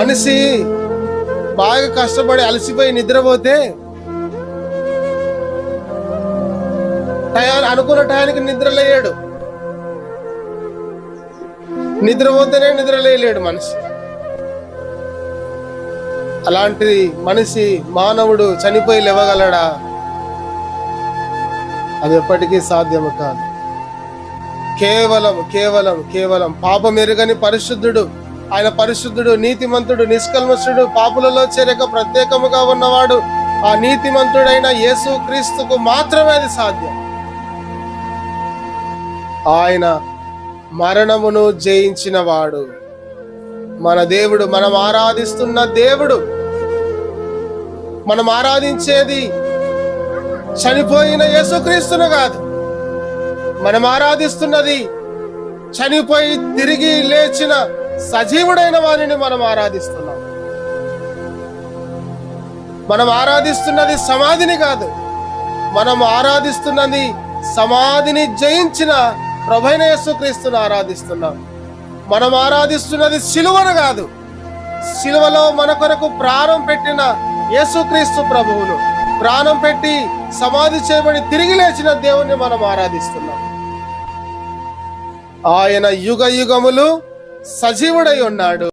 మనిషి బాగా కష్టపడి అలసిపోయి నిద్రపోతే టయా అనుకున్న టయానికి నిద్రలేయడు నిద్రపోతేనే నిద్రలేయలేడు మనిషి. అలాంటి మనిషి మానవుడు చనిపోయి లేవగలడా? అది ఎప్పటికీ సాధ్యము కాదు. కేవలం కేవలం కేవలం పాపం ఎరుగని పరిశుద్ధుడు ఆయన పరిశుద్ధుడు నీతిమంతుడు నిష్కల్మషుడు పాపులలో చేరక ప్రత్యేకముగా ఉన్నవాడు. ఆ నీతిమంతుడైన యేసు క్రీస్తుకు మాత్రమే అది సాధ్యం. ఆయన మరణమును జయించిన వాడు మన దేవుడు మనం ఆరాధిస్తున్న దేవుడు. మనం ఆరాధించేది చనిపోయిన యేసుక్రీస్తును కాదు. మనం ఆరాధిస్తున్నది చనిపోయి తిరిగి లేచిన సజీవుడైన వారిని మనం ఆరాధిస్తున్నాం. మనం ఆరాధిస్తున్నది సమాధిని కాదు మనం ఆరాధిస్తున్నది సమాధిని జయించిన ప్రభైన యేసుక్రీస్తుని ఆరాధిస్తున్నాం. మనం ఆరాధిస్తున్నది సిలువను కాదు సిలువలో మన కొరకు ప్రాణం పెట్టిన యేసుక్రీస్తు ప్రభువును ప్రాణం పెట్టి సమాధి చేయబడి తిరిగి లేచిన దేవుణ్ణి మనం ఆరాధిస్తున్నాం. ఆయన యుగ యుగములు సజీవుడై ఉన్నాడు.